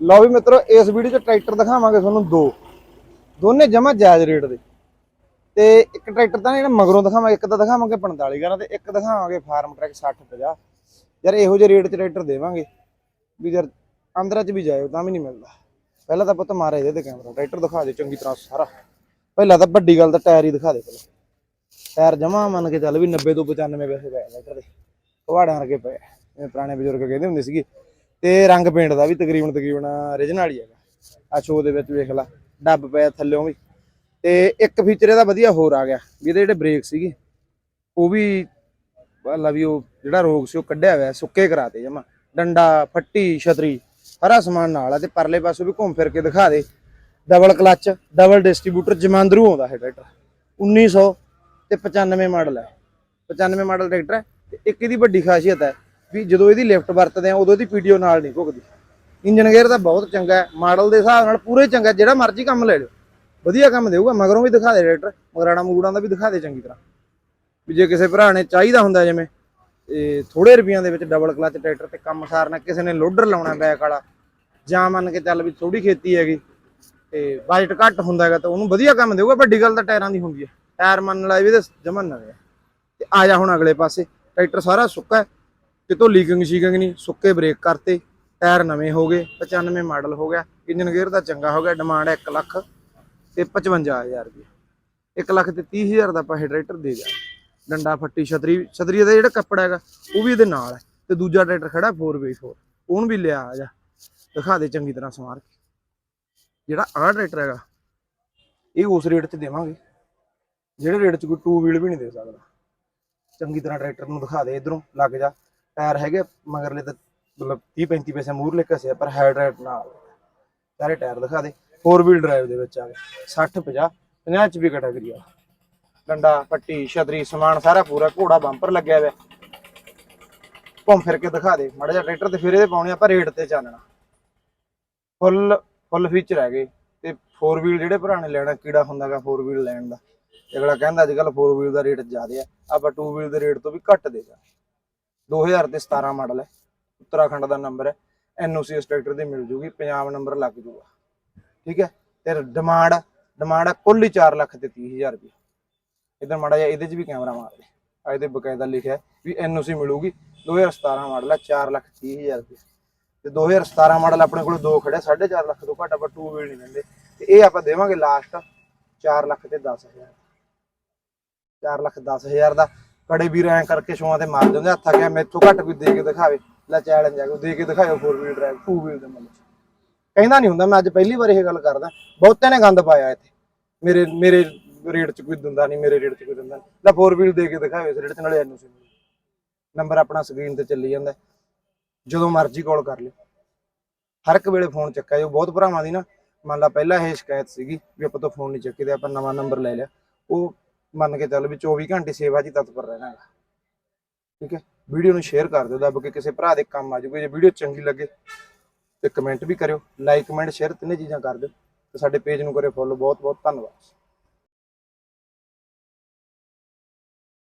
ਲਓ ਵੀ ਮਿੱਤਰੋ, ਇਸ ਵੀਡੀਓ 'ਚ ਟਰੈਕਟਰ ਦਿਖਾਵਾਂਗੇ ਤੁਹਾਨੂੰ ਦੋ। ਦੋਨੇ ਜਮਾ ਜਾਇਜ਼ ਰੇਟ ਦੇ। ਤੇ ਇੱਕ ਟਰੈਕਟਰ ਤਾਂ ਜਿਹੜਾ ਮਗਰੋਂ ਦਿਖਾਵਾਂਗੇ, ਇੱਕ ਤਾਂ ਦਿਖਾਵਾਂਗੇ 45 ਗਾਰਾਂ ਤੇ ਇੱਕ ਦਿਖਾਵਾਂਗੇ ਫਾਰਮ ਟਰੈਕ 60 50 ਯਾਰ ਇਹੋ ਜਿਹੇ ਰੇਟ 'ਚ ਟਰੈਕਟਰ ਦੇਵਾਂਗੇ। ਵੀ ਯਾਰ ਅੰਦਰਾਂ 'ਚ ਵੀ ਜਾਇਓ ਤਾਂ ਵੀ ਨਹੀਂ ਮਿਲਦਾ। ਪਹਿਲਾਂ ਤਾਂ ਪੁੱਤ ਮਾਰੇ ਇਹਦੇ ਤੇ ਕੈਮਰਾ ਟਰੈਕਟਰ ਦਿਖਾ ਦੇ ਚੰਗੀ ਤਰ੍ਹਾਂ ਸਾਰਾ। ਪਹਿਲਾਂ ਤਾਂ ਵੱਡੀ ਗੱਲ ਤਾਂ ਟਾਇਰ ਹੀ ਦਿਖਾ ਦੇ ਪਹਿਲਾਂ। ਟਾਇਰ ਜਮਾ ਮੰਨ ਕੇ ਚੱਲ ਵੀ 90 ਤੋਂ 95 ਪੈਸੇ ਪਏ ਟਰੈਕਟਰ ਦੇ। ਕਵਾੜਾਂ ਵਰਗੇ ਪਏ। ਪੁਰਾਣੇ ਬਜ਼ੁਰਗ ਕਹਿੰਦੇ ਹੁੰਦੇ ਸੀਗੇ ਤੇ ਰੰਗ ਪੇਂਟ ਦਾ ਵੀ ਤਕਰੀਬਨ ਤਕਰੀਬਨ origignal ਹੀ ਹੈਗਾ। ਆ ਸ਼ੋ ਦੇ ਵਿੱਚ ਵੇਖ ਲਾ, ਡੱਬ ਪਿਆ ਥੱਲਿਓਂ ਵੀ। ਤੇ ਇੱਕ ਫੀਚਰ ਇਹਦਾ ਵਧੀਆ ਹੋਰ ਆ ਗਿਆ, ਵੀ ਇਹਦੇ ਜਿਹੜੇ ਬ੍ਰੇਕ ਸੀਗੇ, ਉਹ ਵੀ ਵਾਲਾ ਵੀ ਉਹ ਜਿਹੜਾ ਰੋਗ ਸੀ ਉਹ ਕੱਢਿਆ ਹੋਇਆ, ਸੁੱਕੇ ਕਰਾਤੇ ਜਮਾ। ਡੰਡਾ, ਫੱਟੀ, ਛਤਰੀ ਸਾਰਾ ਸਮਾਨ ਨਾਲ ਆ ਤੇ ਪਰਲੇ ਪਾਸੋਂ ਵੀ ਘੁੰਮ ਫਿਰ ਕੇ ਦਿਖਾ ਦੇ। ਡਬਲ ਕਲੱਚ ਡਬਲ ਡਿਸਟ੍ਰੀਬਿਊਟਰ ਜਮਾਂਦਰੂ ਆਉਂਦਾ ਹੈ ਟਰੈਕਟਰ 1900 ਤੇ 95 ਮਾਡਲ ਹੈ। 95 ਮਾਡਲ ਟਰੈਕਟਰ ਹੈ ਤੇ ਇੱਕ ਇਹਦੀ ਵੱਡੀ ਖਾਸੀਅਤ ਹੈ ਵੀ ਜਦੋਂ ਇਹਦੀ ਲਿਫਟ ਵਰਤਦੇ ਆ, ਉਦੋਂ ਇਹਦੀ ਪੀਡੀਓ ਨਾਲ ਨਹੀਂ ਭੁਗਦੀ। ਇੰਜਨ ਗੇਅਰ ਤਾਂ ਬਹੁਤ ਚੰਗਾ ਹੈ, ਮਾਡਲ ਦੇ ਹਿਸਾਬ ਨਾਲ ਪੂਰੇ ਚੰਗਾ ਜਿਹੜਾ ਮਰਜ਼ੀ ਕੰਮ ਲੈ ਲਓ। ਵਧੀਆ ਕੰਮ ਦੇਊਗਾ, ਮਗਰੋਂ ਵੀ ਦਿਖਾ ਦੇ ਟਰੈਕਟਰ ਮਗਰਾਣਾ ਮਗੂੜਾਂ ਦਾ ਵੀ ਦਿਖਾ ਦੇ ਚੰਗੀ ਤਰ੍ਹਾਂ। ਵੀ ਜੇ ਕਿਸੇ ਭਰਾ ਨੇ ਚਾਹੀਦਾ ਹੁੰਦਾ ਜਿਵੇਂ ਇਹ ਥੋੜੇ ਰੁਪਈਆਂ ਦੇ ਵਿੱਚ ਡਬਲ ਕਲਚ ਟਰੈਕਟਰ ਤੇ ਕੰਮ ਸਾਰਨਾ, ਕਿਸੇ ਨੇ ਲੋਡਰ ਲਾਉਣਾ ਬੈਕ ਵਾਲਾ, ਜਾਂ ਮੰਨ ਕੇ ਚੱਲ ਵੀ ਥੋੜੀ ਖੇਤੀ ਹੈਗੀ, ਤੇ ਬਜਟ ਘੱਟ ਹੁੰਦਾ ਹੈਗਾ, ਤਾਂ ਉਹਨੂੰ ਵਧੀਆ ਕੰਮ ਦੇਊਗਾ, ਵੱਡੀ ਗੱਲ ਤਾਂ ਟਾਇਰਾਂ ਦੀ ਹੁੰਦੀ ਹੈ। ਟਾਇਰ ਮੰਨ ਲਾ ਵੀ ਤੇ ਜਮਨ ਨਾ ਤੇ ਆ ਜਾ ਹੁਣ ਅਗਲੇ ਪਾਸੇ, ਟਰੈਕਟਰ ਸਾਰਾ ਸੁੱਕਾ ਕਿਤੋਂ ਲੀਕਿੰਗ ਸ਼ੀਕਿੰਗ ਨਹੀਂ ਸੁੱਕੇ ਬ੍ਰੇਕ ਕਰਤੇ, ਟਾਇਰ ਨਵੇਂ ਹੋ ਗਏ 95 ਮਾਡਲ ਹੋ ਗਿਆ, ਇੰਜਨ ਗੇਅਰ ਦਾ ਚੰਗਾ ਹੋ ਗਿਆ ਡਿਮਾਂਡ 1 ਲੱਖ ਤੇ 55000 ਰੁਪਏ। 1 ਲੱਖ ਤੇ 30000 ਦਾ ਪੈਸੇ ਟਰੈਕਟਰ ਦੇ ਜਾ ਡੰਡਾ ਫੱਟੀ ਛਤਰੀ ਛਤਰੀ ਦਾ ਜਿਹੜਾ ਕੱਪੜਾ ਹੈਗਾ, ਉਹ ਵੀ ਇਹਦੇ ਨਾਲ ਹੈ ਤੇ ਦੂਜਾ ਟਰੈਕਟਰ ਖੜਾ 4x4 ਉਹਨੂੰ ਵੀ ਲਿਆ ਆ ਜਾ, ਦਿਖਾ ਦੇ ਚੰਗੀ ਤਰ੍ਹਾਂ ਸਮਾਰ ਕੇ। ਜਿਹੜਾ ਆਹ ਟਰੈਕਟਰ ਹੈਗਾ, ਇਹ ਉਸ ਰੇਟ 'ਚ ਦੇਵਾਂਗੇ। ਜਿਹੜੇ ਰੇਟ 'ਚ ਕੋਈ 2 ਵੀਲ ਵੀ ਨਹੀਂ ਦੇ ਸਕਦਾ। ਚੰਗੀ ਤਰ੍ਹਾਂ ਟਰੈਕਟਰ ਨੂੰ ਦਿਖਾ ਦੇ ਇਧਰੋਂ, ਲੱਗ ਜਾ। ਟਾਇਰ ਹੈਗੇ ਮਗਰਲੇ ਤਾਂ ਮਤਲਬ 30 35 ਪੈਸੇ ਮੂਹਰਲੇ ਘਸਿਆ ਪਰ ਹਾਈਡਰੇਟ ਨਾਲ। ਸਾਰੇ ਟਾਇਰ ਦਿਖਾ ਦੇ। 4 ਵੀਲ ਡਰਾਈਵ ਦੇ ਵਿੱਚ ਆ ਗਏ। 60 50 50 ਚ ਵੀ ਕੈਟਾਗਰੀ ਆ। ਡੰਡਾ, ਪੱਟੀ, ਛਤਰੀ, ਸਮਾਨ ਸਾਰਾ ਪੂਰਾ ਘੋੜਾ ਬੰਪਰ ਲੱਗਿਆ ਹੋਇਆ। ਘੁੰਮ ਫਿਰ ਕੇ ਦਿਖਾ ਦੇ। ਮਾੜਾ ਜਿਹਾ ਟਰੈਕਟਰ ਤੇ ਫਿਰ ਇਹਦੇ ਪਾਉਣੇ ਆਪਾਂ ਰੇਟ ਤੇ ਚੱਲਣਾ ਫੁੱਲ ਫੁੱਲ ਫੀਚਰ ਹੈਗੇ। ਤੇ 4 ਵੀਲ ਜਿਹੜੇ ਭਰਾ ਲੈਣਾ, ਕੀੜਾ ਹੁੰਦਾਗਾ 4 ਵੀਲ ਲੈਣ ਦਾ। ਅਗਲਾ ਕਹਿੰਦਾ ਅੱਜ ਕੱਲ 4 ਵੀਲ ਦਾ ਰੇਟ ਜ਼ਿਆਦਾ ਆ। ਆਪਾਂ 2 ਵੀਲ ਦੇ ਰੇਟ ਤੋਂ ਵੀ ਘੱਟ ਦੇਗਾ। 2017 ਮਾਡਲ ਹੈ। ਉੱਤਰਾਖੰਡ ਦਾ ਨੰਬਰ ਹੈ। ਐਨਓਸੀ ਇਸ ਟਰੈਕਟਰ ਦੀ ਮਿਲ ਜੂਗੀ, ਪੰਜਾਬ ਨੰਬਰ ਲੱਗ ਜੂਗਾ। ਠੀਕ ਹੈ? ਤੇ ਡਿਮਾਂਡ ਡਿਮਾਂਡ ਹੈ ਕੁੱਲ 4 ਲੱਖ ਤੇ 30000 ਰੁਪਏ। ਇਧਰ ਮਾੜਾ ਜਿਹਾ ਇਹਦੇ 'ਚ ਵੀ ਕੈਮਰਾ ਮਾਰ ਦੇ। ਆ ਇਹਦੇ ਬਕਾਇਦਾ ਲਿਖਿਆ ਵੀ ਐਨਓਸੀ ਮਿਲੂਗੀ। 2017 ਮਾਡਲ ਹੈ 4 ਲੱਖ 30000 ਰੁਪਏ। ਤੇ 2017 ਮਾਡਲ ਆਪਣੇ ਕੋਲ ਦੋ ਖੜਿਆ 4.5 ਲੱਖ ਤੋਂ ਘੱਟ ਆਪਾਂ ਟੂ ਵੀਲ ਨਹੀਂ ਲੈਂਦੇ। ਤੇ ਇਹ ਆਪਾਂ ਦੇਵਾਂਗੇ ਲਾਸਟ 4 ਲੱਖ ਤੇ 10000 4 ਲੱਖ 10000 ਦਾ। ਕੜੇ ਵੀਰ ਐਂ ਕਰਕੇ ਸ਼ੋਆਂ ਤੇ ਮਾਰ ਦਿੰਦੇ, ਹੱਥ ਗਿਆ, ਮੈਥੋਂ ਘੱਟ ਕੋਈ ਦੇ ਕੇ ਦਿਖਾਵੇ। ਲੈ ਚੈਲੰਜ ਆ ਗਿਆ ਦੇ ਕੇ ਦਿਖਾਇਓ 4 ਵੀਲ ਡਰਾਈਵ 2 ਵੀਲ ਦੇ ਮੁੱਲ ਕਹਿੰਦਾ ਨਹੀਂ ਹੁੰਦਾ, ਮੈਂ ਅੱਜ ਪਹਿਲੀ ਵਾਰ ਇਹ ਗੱਲ ਕਰਦਾ। ਬਹੁਤਿਆਂ ਨੇ ਗੰਦ ਪਾਇਆ ਇੱਥੇ। ਮੇਰੇ ਮੇਰੇ ਰੇਟ 'ਚ ਕੋਈ ਦਿੰਦਾ ਨਹੀਂ ਮੇਰੇ ਰੇਟ 'ਚ ਕੋਈ ਦਿੰਦਾ ਲੈ 4 ਵੀਲ ਦੇ ਕੇ ਦਿਖਾਇਓ ਇਸ ਰੇਟ 'ਚ, ਨਾਲੇ ਐਨਓਸੀ ਨੰਬਰ ਆਪਣਾ ਸਕਰੀਨ ਤੇ ਚੱਲੀ ਜਾਂਦਾ। ਜਦੋਂ ਮਰਜ਼ੀ ਕਾਲ ਕਰ ਲਿਓ। ਹਰ ਇੱਕ ਵੇਲੇ ਫੋਨ ਚੱਕਿਆ ਜੋ ਬਹੁਤ ਭਰਾਵਾਂ ਦੀ ਨਾ, ਮੰਨ ਲਾ ਪਹਿਲਾਂ ਇਹ ਸ਼ਿਕਾਇਤ ਸੀਗੀ ਵੀ ਆਪਾਂ ਤੋਂ ਫੋਨ ਨਹੀਂ ਚੱਕਦੇ, ਆਪਾਂ ਨਵਾਂ ਨੰਬਰ ਲੈ ਲਿਆ। ਉਹ ਮੰਨ ਕੇ ਚੱਲ ਵੀ 24 ਘੰਟੇ ਸੇਵਾ 'ਚ ਹੀ ਤਤਪਰ ਰਹਿਣਾ ਹੈਗਾ। ਠੀਕ ਹੈ? ਵੀਡੀਓ ਨੂੰ ਸ਼ੇਅਰ ਕਰ ਦਿਓ, ਦੱਬ ਕੇ ਕਿਸੇ ਭਰਾ ਦੇ ਕੰਮ ਆ ਜਾਊਗਾ ਜੇ ਵੀਡੀਓ ਚੰਗੀ ਲੱਗੇ ਤੇ ਕਮੈਂਟ ਵੀ ਕਰਿਓ ਲਾਈਕ ਕਮੈਂਟ ਸ਼ੇਅਰ ਤਿੰਨੇ ਚੀਜ਼ਾਂ ਕਰ ਦਿਓ ਤੇ ਸਾਡੇ ਪੇਜ ਨੂੰ ਕਰਿਓ ਫੋਲੋ ਬਹੁਤ ਬਹੁਤ ਧੰਨਵਾਦ।